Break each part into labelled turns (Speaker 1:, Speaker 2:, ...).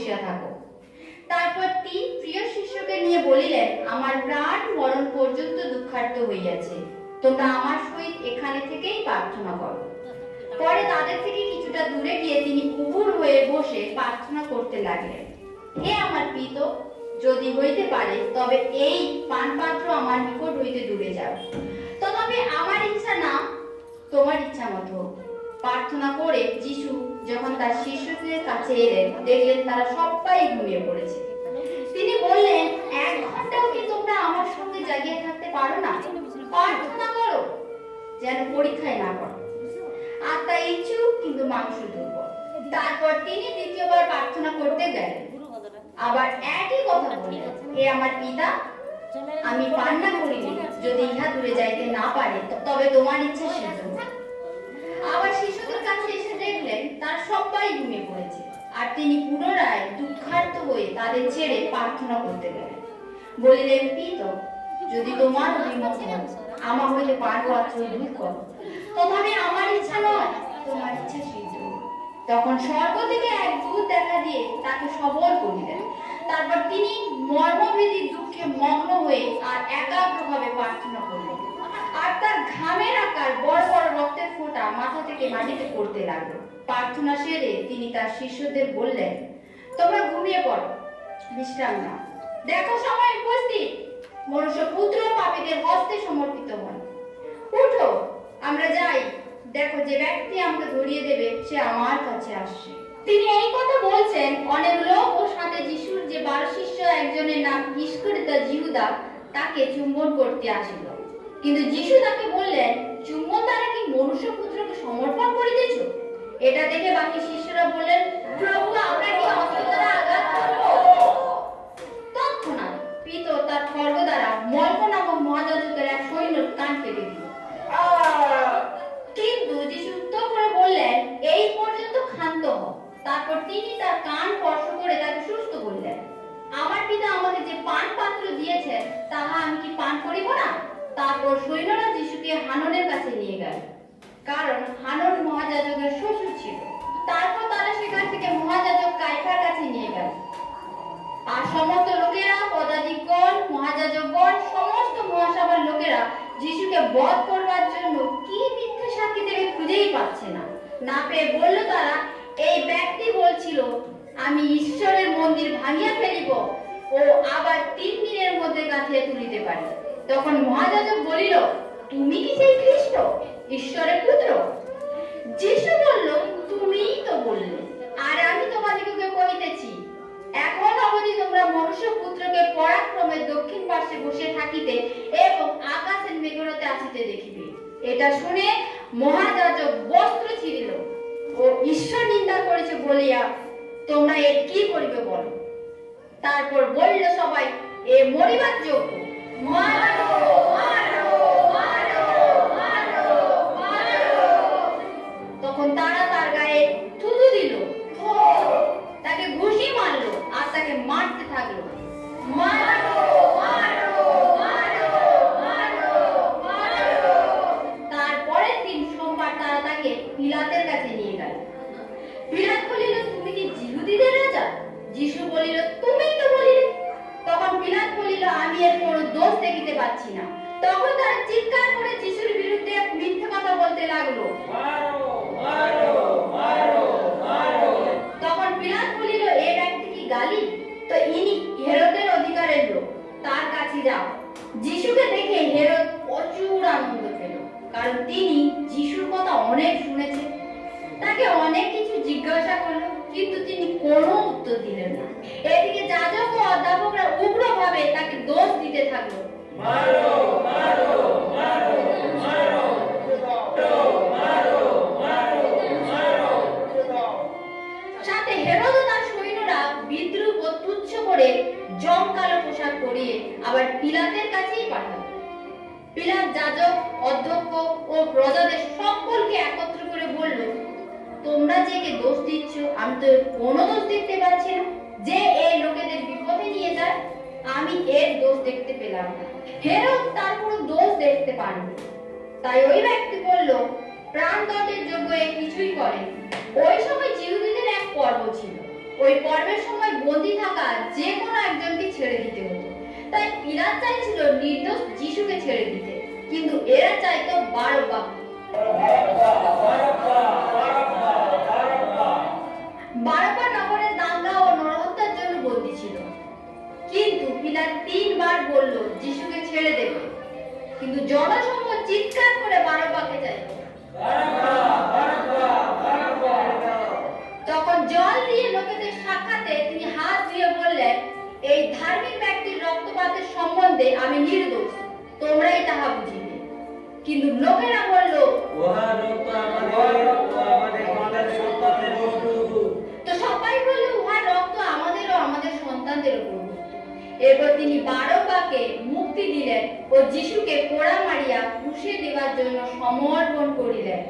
Speaker 1: বসিয়া থাকো। তারপর তিন প্রিয় শিষ্যকে নিয়ে বলিলেন, আমার প্রাণ মরণ পর্যন্ত দুঃখার্ত হইয়াছে। তোমরা আমার সহিত এখানে থেকেই প্রার্থনা করো। পরে তাদের থেকে কিছুটা দূরে গিয়ে তিনি উপুর হয়ে বসে প্রার্থনা করতে লাগলেন, হে আমার পিত, যদি হইতে পারে, তবে এই পানপাত্র আমার নিকট হইতে দূরে যাও। তবে আমার ইচ্ছা না, তোমার ইচ্ছা মতো প্রার্থনা করে যিশু যখন তার শিষ্যদের কাছে এলেন, দেখলেন তারা সবাই ঘুমিয়ে পড়েছে। তিনি বললেন, এক ঘন্টাও কি তোমরা আমার সঙ্গে জাগিয়ে থাকতে পারো না? প্রার্থনা করো যেন পরীক্ষায় না করো আত্মা ইচ্ছুক, কিন্তু মাংস দুর্বল। তারপর তিনি দ্বিতীয়বার প্রার্থনা করতে গেলেন। আবার একই কথা বললেন, হে আমার পিতা, আমি পান্না করিনি। যদি ইহা দূরে যাইতে না পারে, তবে তোমার ইচ্ছা সিদ্ধ। আবার শিশুদের কাছে দেখলেন তার সবাই ঘুমিয়ে পড়েছে। আর তিনি পুনরায় দুঃখার্ত হয়ে তাদের ছেড়ে প্রার্থনা করতে গেলেন। বলিলেন, পিত, যদি তোমার অভিমত আমার হইলে পার পাত্র দূর করো। তথাপি আমার ইচ্ছা নয়, তোমার ইচ্ছা সিদ্ধ। তখন স্বর্গ থেকে এক দূত দেখা দিয়ে তাকে সবল করিলেন। তারপর তিনি মর্মভেদী দুঃখে মগ্ন হয়ে আর একাগ্রভাবে প্রার্থনা করলেন। আর তার ঘামের আকার বড় বড় রক্তের ফোঁটা মাথা থেকে মাটিতে পড়তে লাগল। প্রার্থনা সেরে তিনি তার শিষ্যদের বললেন, তোমরা ঘুমিয়ে পড়ো, বিশ্রাম নাও। দেখো সময় উপস্থিত। মনুষ্য পুত্র পাপীদের হস্তে সমর্পিত হন। উঠো, আমরা যাই। দেখো যে ব্যক্তি আমাকে ধরিয়ে দেবে, সে আমার কাছে আসছে। তিনি এই কথা বলছেন। অনেক লোক ও সাথে যিশুর যে বারো শিষ্য একজনের নাম ইস্করিতা জিহুদা, তাকে চুম্বন করতে আসিল। কিন্তু যিশু তাকে বললেন, চুম্বন দ্বারা কি মনুষ্য পুত্রকে সমর্পণ করিতেছ? এটা দেখে বাকি শিষ্যরা বললেন, প্রভু, আমরা কি অস্ত্র দ্বারা আঘাত করব? তৎক্ষণাৎ পিত তার খর্গ দ্বারা মল্প নামক মহাযাজকের এক সৈন্য কান কেটে দিল। কিন্তু যিশু উত্তর করে বললেন, এই পর্যন্ত ক্ষান্ত হও। তারপর তিনি তার কান স্পর্শ করে তাকে সুস্থ করলেন। আমার পিতা আমাকে যে পান পাত্র দিয়েছেন, তাহা আমি কি পান করিব না? তারপর সৈন্যরা যিশুকে হাননের কাছে নিয়ে গেল। কারণ হানন মহাযাজকের শ্বশুর ছিল। তারপর তারা সেখান থেকে মহাযাজক কাইফার কাছে নিয়ে গেল। আর সমস্ত লোকেরা, পদাধিকগণ, মহাযাজকগণ, সমস্ত মহাসভার লোকেরা যিশুকে বধ করবার জন্য কি মিথ্যে সাক্ষী দেবে খুঁজেই পাচ্ছে না। না পেয়ে বলল তারা, এই ব্যক্তি বলছিল, আমি ঈশ্বরের মন্দির ভাঙিয়া ফেলিব ও আবার তিন দিনের মধ্যে গাঁথিয়া তুলিতে পারি। তখন মহাযাজক বলিল, তুমি কি সেই খ্রিস্ট? ঈশ্বরের পুত্র? যিশু বলল তুমিই তো বললে, আর আমি তোমাদিগকে কহিতেছি, এখন অবধি তোমরা মনুষ্য পুত্রকে পরাক্রমে দক্ষিণ পার্শ্বে বসে থাকিতে এবং আকাশের মেঘরতে আসিতে দেখিবে। এটা শুনে মহাযাজক বস্ত্র ছিঁড়িল ও ঈশ্বর নিন্দা করেছে বলিয়া, তোমরা এর কি করিবে বলো? তারপর বলল সবাই, এ মরিবার যোগ্য মারো কিন্তু তিনি কোনো উত্তর দিলেন না। এদিকে যাজক ও অধ্যাপকরা উগ্রভাবে তাকে দোষ দিতে থাকল। সাথে হেরোদ তার সৈন্যরা বিদ্রুপ ও তুচ্ছ করে জমকালো পোশাক পরিয়ে আবার পিলাতের কাছেই পাঠালো। পিলাত যাজক অধ্যক্ষ ও প্রজাদের সকলকে একত্র করে বলল তোমরা যে একে দোষ দিচ্ছ, আমি তো কোনো দোষ দেখতে পাচ্ছি না। যে এই লোকেদের বিপদে নিয়ে যায়, আমি এর দোষ দেখতে পেলাম না। তার কোনো দোষ দেখতে পাননি তাই ওই ব্যক্তি বলল প্রাণদণ্ডের যোগ্য এ কিছুই করেন। ওই সময় জিহুদীদের এক পর্ব ছিল। ওই পর্বের সময় বন্দি থাকা যে কোনো একজনকে ছেড়ে দিতে হতো। তাই পিলাত চাইছিল নির্দোষ যিশুকে ছেড়ে দিতে। কিন্তু এরা চাইতো বারব্বা তখন জল দিয়ে লোকেদের সাক্ষাতে তিনি হাত দিয়ে বললেন, এই ধার্মিক ব্যক্তির রক্তপাতের সম্বন্ধে আমি নির্দোষ। তোমরাই তাহা বুঝিবে। কিন্তু লোকেরা যিশুকে কোড়া মারিয়া ক্রুশে দেওয়ার জন্য সমর্পণ করিলেন।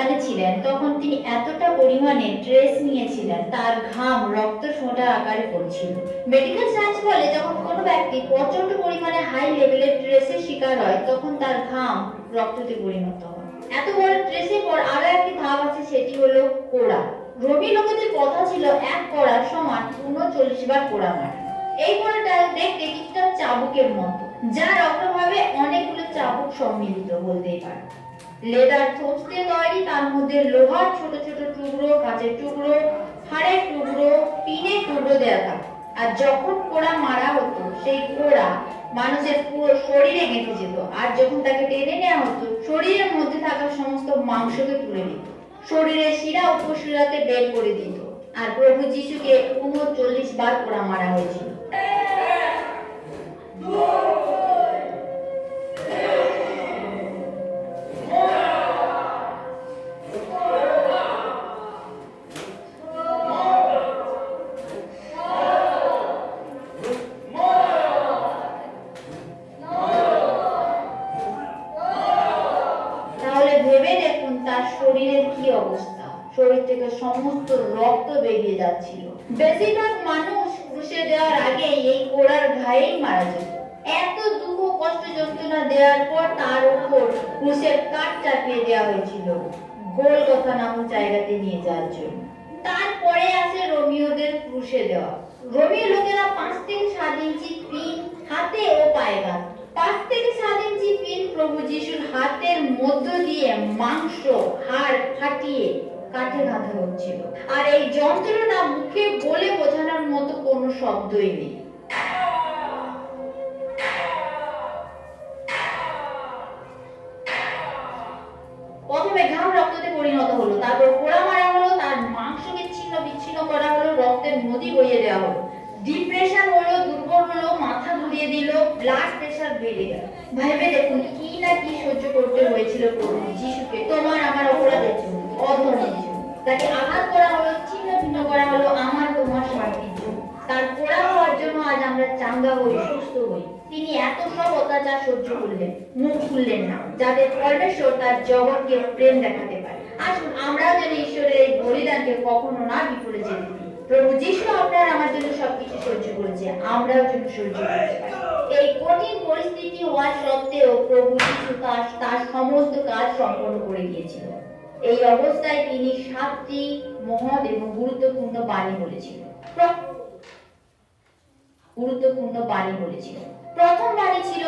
Speaker 1: বাগানে ছিলেন, তখন তিনি এতটা পরিমাণে ড্রেস নিয়েছিলেন, তার ঘাম রক্ত ফোঁটা আকারে পড়ছিল। মেডিকেল সায়েন্স বলে যখন কোনো ব্যক্তি প্রচণ্ড পরিমাণে হাই লেভেলের ড্রেসের শিকার হয়, তখন তার ঘাম রক্ততে পরিণত হয়। এত বড় ড্রেসের পর আরও একটি ধাপ আছে, সেটি হলো কোড়া। রবি লোকেদের কথা ছিল, এক কোড়ার সমান উনচল্লিশ বার কোড়া মারা। এই কোড়াটা দেখতে কিছুটা চাবুকের মতো, যার অগ্রভাবে অনেকগুলো চাবুক সম্মিলিত বলতেই পারে লেদার থোপস দিয়ে তৈরি, তার মধ্যে লোহার ছোট ছোট টুকরো, কাঁচের টুকরো, হাড়ের টুকরো, টিনের টুকরো দেওয়া থাকে। আর যখন কোড়া মারা হতো, সেই কোড়া মানুষের পুরো শরীরে গেঁথে যেত। আর যখন তাকে টেনে নেওয়া হতো, শরীরের মধ্যে থাকা সমস্ত মাংসকে তুলে নিত। শরীরের শিরা উপশিরাকে বের করে দিত। আর প্রভু যিশুকে উনচল্লিশ বার কোড়া মারা হয়েছিল। তার শরীরের কি অবস্থা? শরীর থেকে সমস্ত রক্ত বেরিয়ে যাচ্ছিল। বেশিরভাগ মানুষ ক্রুশে দেওয়ার আগে এই কোড়ার ঘায়েই মারা যেত। এত দুঃখ কষ্ট যন্ত্রণা দেওয়ার পর তার উপর ক্রুশের কাঠ চাপিয়ে দেওয়া হয়েছিল গোলকথা নামক জায়গাতে নিয়ে যাওয়ার জন্য। তারপরে আসে রোমিওদের ক্রুশে দেওয়া। রোমিও লোকেরা পাঁচ থেকে সাত ইঞ্চি পিন হাতে ও পায়ে গাঁথত পাঁচ থেকে সাত ইঞ্চি প্রভু যিশুর হাতের মধ্য দিয়ে মাংস, হাড় ফাটিয়ে কাঠে গাঁথা হচ্ছিল। আর এই যন্ত্রণা মুখে বলে বোঝানোর মতো কোনো শব্দই নেই। প্রথমে ঘাম রক্ততে পরিণত হলো, তারপর পোড়া মারা হলো, তার মাংসকে ছিন্ন বিচ্ছিন্ন করা হলো, রক্তের নদী বইয়ে দেওয়া হলো। ডিপ্রেশন হলো, দুর্বল হলো, মাথা ঘুরিয়ে দিল ব্লাড বেড়ে গেল ভেবে দেখুন, কি না কি সহ্য করতে হয়েছিল যিশুকে, তোমার আমার অপরাধের জন্য, অধর্মের জন্য। তাকে আঘাত করা হলো ছিন্ন ভিন্ন করা হলো আমার তোমার স্বার্থের জন্য। তার পোড়া হওয়ার জন্য আজ আমরা চাঙ্গা হই সুস্থ হই। তিনি এত সব অত্যাচার সহ্য করলেন, মুখ খুললেন না যাতে পরমেশ্বর তার জগৎকে প্রেম দেখাতে পারে। আসুন, আমরাও যেন ঈশ্বরের এই বলিদানকে কখনো না বিফলে যেতে প্রভু যিশু আপনার আমার জন্য সবকিছু সহ্য করেছে, আমরাও যেন সহ্য করতে পারি এই কঠিন পরিস্থিতি হওয়া সত্ত্বেও প্রভু যিশু তার তার সমস্ত কাজ সম্পন্ন করে গিয়েছিল এই অবস্থায় তিনি সাতটি মহৎ এবং গুরুত্বপূর্ণ বাণী বলেছিলেন গুরুত্বপূর্ণ বাণী বলেছিল। প্রথম বাণী ছিল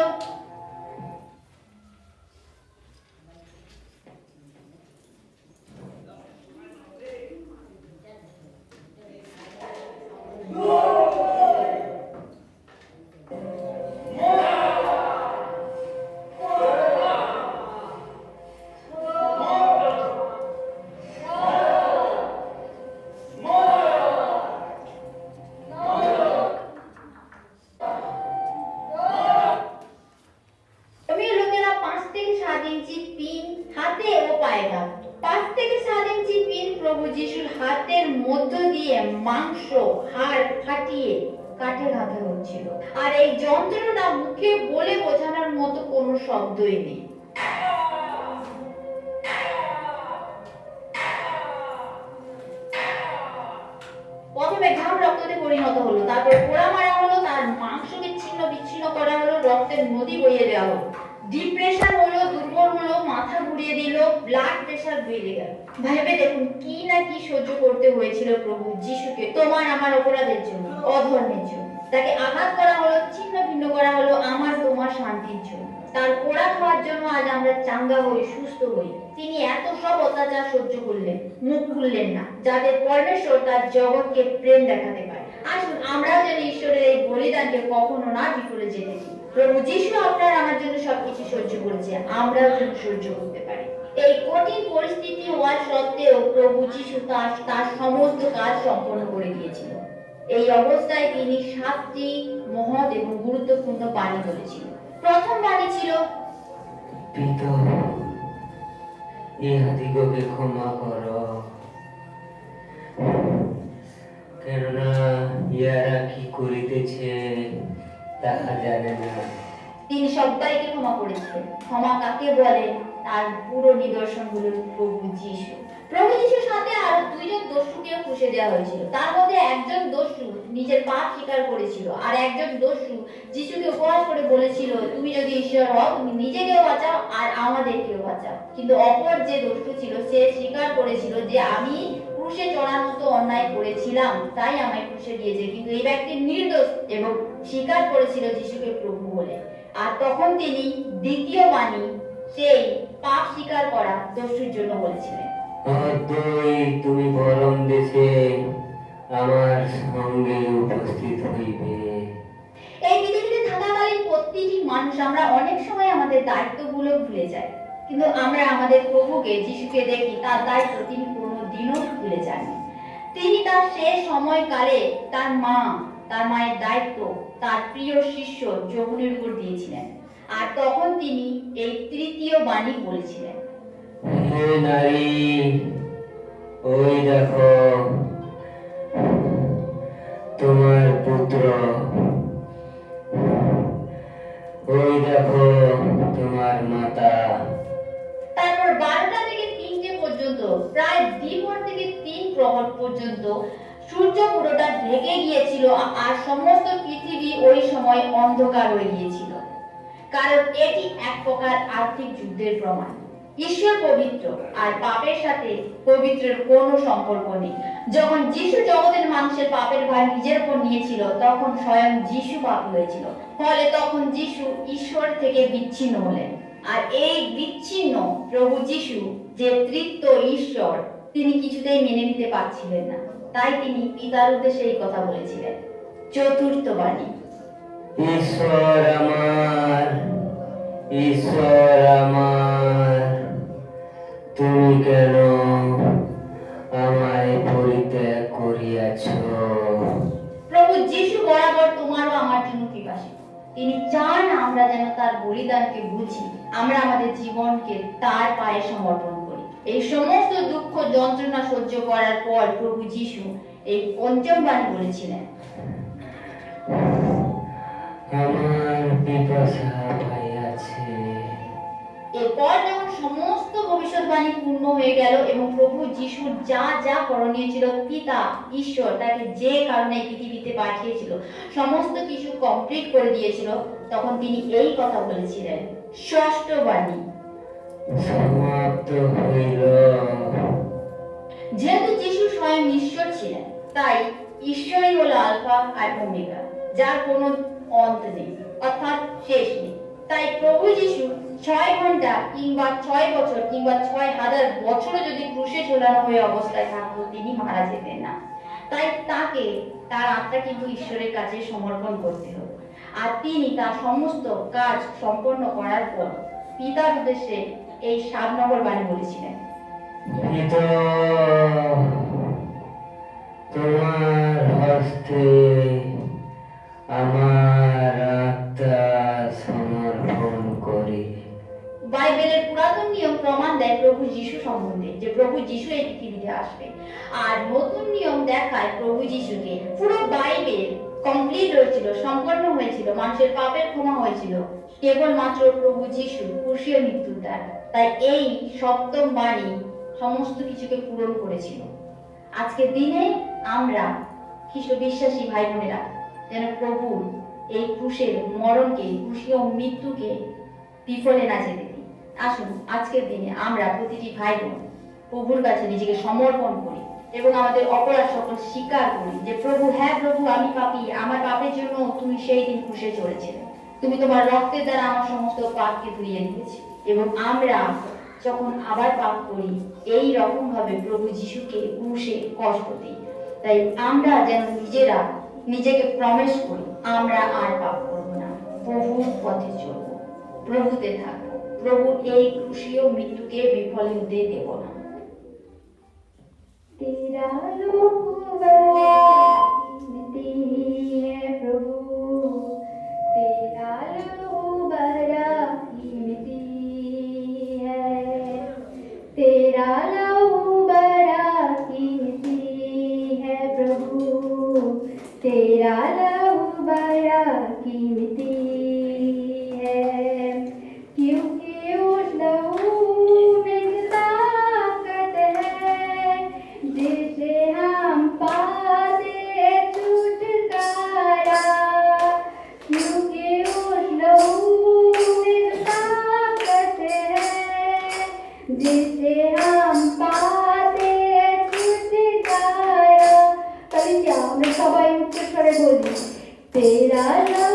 Speaker 1: ফাটিয়ে কাঠে গাঁথা হচ্ছিল। আর এই যন্ত্রণা মুখে বলে বোঝানোর মতো কোনো শব্দই নেই। প্রথমে ঘাম রক্ততে পরিণত হলো, তারপর পোড়া মারা হলো, তার মাংসকে ছিন্ন বিচ্ছিন্ন করা হলো, রক্তের নদী বইয়ে দেওয়া হলো। ডিপ্রেশন হলো, দুর্বল হলো, মাথা ঘুরিয়ে দিল ব্লাড প্রেশার বেড়ে গেল। ভেবে দেখুন, কি না কি সহ্য করতে হয়েছিল প্রভু যিশুকে, তোমার আমার অপরাধের জন্য, অধর্মের জন্য। তাকে আঘাত করা হলো, ছিন্ন ভিন্ন করা হলো, আমার তোমার শান্তির জন্য। তার পোড়া খাওয়ার জন্য আজ আমরা চাঙ্গা হই সুস্থ হই। তিনি এত সব অত্যাচার সহ্য করলেন, মুখ খুললেন না, যাদের পরমেশ্বর তার জগৎকে প্রেম দেখাতে পারে। আসুন, আমরাও যেন ঈশ্বরের এই বলিদানকে কখনো না বিফলে যেতে প্রভু যিশু আপনার আমার জন্য সবকিছু সহ্য করেছে, আমরাও যেন সহ্য করতে পারি। এই কঠিন পরিস্থিতি হওয়ার সত্ত্বেও প্রভু যিশু তার তার সমস্ত কাজ সম্পন্ন করে দিয়েছিল। এই অবস্থায় তিনি সাতটি মহৎ এবং গুরুত্বপূর্ণ বাণী বলেছিলেন প্রথম বাণী ছিল
Speaker 2: পিতা ইহাদিগকে ক্ষমা কর। কেননা ইহারা কি করিতেছে তাহা জানে না।
Speaker 1: তিনি সবাইকে ক্ষমা করেছিলেন। ক্ষমা কাকে বলে? তার পুরো নিদর্শন হলো প্রভু যিশু প্রভু যিশুর সাথে আরও দুইজন দস্যুকেও খুশে দেওয়া হয়েছিল। তার মধ্যে একজন দস্যু নিজের পাপ স্বীকার করেছিল আর একজন দস্যু যিশুকে উপহাস করে বলেছিল, তুমি যদি ঈশ্বর হও, তুমি নিজেকেও বাঁচাও আর আমাদেরকেও বাঁচাও। কিন্তু অপর যে দস্যু ছিল, সে স্বীকার করেছিল যে, আমি ক্রুশে চড়ার মতো অন্যায় করেছিলাম, তাই আমায় ক্রুশে দিয়েছে। কিন্তু এই ব্যক্তি নির্দোষ এবং স্বীকার করেছিল যিশুকে প্রভু বলে। আর তখন তিনি দ্বিতীয় বাণী সেই পাপ স্বীকার করা দস্যুর জন্য বলেছিলেন।
Speaker 2: অদ্বৈ তুমি পরম দেশে আমার সঙ্গে উপস্থিত হইবে।
Speaker 1: এই পৃথিবীতে থাকাকালীন প্রতিটি মানুষ আমরা অনেক সময় আমাদের দায়িত্বগুলো ভুলে যাই। কিন্তু আমরা আমাদের প্রভুকে যিশুকে দেখি তার দায়িত্ব তিনি কোনো দিনও ভুলে যাননি। তিনি তার শেষ সময়কালে তার মা তার মায়ের দায়িত্ব তার প্রিয় শিষ্য যমুনের উপর দিয়েছিলেন। আর তখন তিনি এই তৃতীয় বাণী বলেছিলেন।
Speaker 2: হে নারী ওই দেখো তোমার পুত্র। ওই দেখো তোমার মাতা।
Speaker 1: তারপর বারোটা থেকে তিনটে পর্যন্ত প্রায় দ্বিপর থেকে তিন প্রহর পর্যন্ত সূর্য পুরোটা ঢেকে গিয়েছিল আর সমস্ত পৃথিবী ওই সময় অন্ধকার হয়ে গিয়েছিল। কারণ এটি এক প্রকার আর্থিক যুদ্ধের প্রমাণ। ঈশ্বর পবিত্র, আর পাপের সাথে পবিত্রের কোনো সম্পর্ক নেই। যখন যিশু জগতের মানুষের পাপের ভার নিজের উপর নিয়েছিল, তখন স্বয়ং যিশু পাপ হয়েছিল। ফলে তখন যিশু ঈশ্বর থেকে বিচ্ছিন্ন হলেন। আর এই বিচ্ছিন্ন প্রভু যিশু, যে তৃতীয় ঈশ্বর, তিনি কিছুতেই মেনে নিতে পারছিলেন না। তাই তিনি পিতার উদ্দেশ্যে এই কথা বলেছিলেন। চতুর্থ বাণী।
Speaker 2: ঈশ্বর আমার ঈশ্বর আমার, তুমি কেন আমায় পরিত্যাগ করিয়াছ?
Speaker 1: প্রভু যিশু বরাবর তোমারও আমার জন্য কৃপাশীল। তিনি চান আমরা যেন তার বলিদানকে বুঝি, আমরা আমাদের জীবনকে তার পায়ে সমর্পণ করি। এই সমস্ত দুঃখ যন্ত্রণা সহ্য করার পর প্রভু যিশু এই পঞ্চম বাণী বলেছিলেন
Speaker 2: আমার পিপাসা পাইয়াছে
Speaker 1: এরপর যখন সমস্ত ভবিষ্যৎবাণী পূর্ণ হয়ে গেল এবং প্রভু যিশুর যা যা করণীয় ছিল পিতা ঈশ্বর তাকে যে কারণে পৃথিবীতে পাঠিয়েছিল সমস্ত কিছু কমপ্লিট করে দিয়েছিল তখন তিনি এই কথা বলেছিলেন ষষ্ঠ বাণী।
Speaker 2: সমাপ্ত হইল।
Speaker 1: যেহেতু যিশু স্বয়ং ঈশ্বর ছিলেন তাই ঈশ্বরই হলো আলফা আর ওমেগা যার কোনো অন্ত নেই অর্থাৎ শেষ নেই। তাই প্রভু যিশু ছয় ঘণ্টা কিংবা ছয় বছর কিংবা ছয় হাজার বছরও যদি ক্রুশে ঝোলানো হয়ে অবস্থায় থাকতো, তিনি মারা যেতেন না। তাই তাকে, তার আত্মা কিন্তু ঈশ্বরের কাছে সমর্পণ করতে হতো আর তিনি তার সমস্ত কাজ সম্পন্ন করার পর পিতার উদ্দেশ্যে এই সাত নম্বর বাণী বলেছিলেন।
Speaker 2: তোমার হস্তে আমার আত্মা সমর্পণ করি।
Speaker 1: বাইবেলের পুরানো প্রমাণ দেয় প্রভু যিশু সম্বন্ধে যে প্রভু যিশু এই পৃথিবীতে আসবে। আর নতুন নিয়ম দেখায় প্রভু যিশুকে। পুরো বাইবেল কমপ্লিট হয়েছিল সম্পন্ন হয়েছিল, মানুষের পাপের ক্ষমা হয়েছিল। কেবলমাত্র প্রভু যিশু কুশীয় মৃত্যুর দ্বারা। তাই এই সপ্তম বাণী সমস্ত কিছুকে পূরণ করেছিল। আজকের দিনে আমরা খ্রিস্ট বিশ্বাসী ভাই বোনেরা প্রভুর এই ক্রুশের মরণকে, ক্রুশীয় মৃত্যুকে বিফলে না যেতে দিই। আসুন, আজকের দিনে আমরা প্রতিটি ভাই বোন প্রভুর কাছে নিজেকে সমর্পণ করি এবং আমাদের অপরাধ সকল স্বীকার করি যে, প্রভু হ্যাঁ প্রভু, আমি পাপি, আমার পাপের জন্য তুমি সেই দিন ক্রুশে চলেছিলে তুমি তোমার রক্তের দ্বারা আমার সমস্ত পাপকে ধুইয়ে দিয়েছি এবং আমরা যখন আবার পাপ করি, এই রকম ভাবে প্রভু যিশুকে ক্রুশে কষ্ট দিই। তাই আমরা যেন নিজেরা নিজেকে প্রমিস করি, আমরা আর পাপ করব না। প্রভুর পথে চলব। প্রভুতে থাক। প্রভুর এই খুশিও মৃত্যুকে বিফল হতে দেব না। তেরা লোক जिसे हम पाते छुटकारा कभी क्या हमने सबाई उच्च खड़े बोली तेरा नाम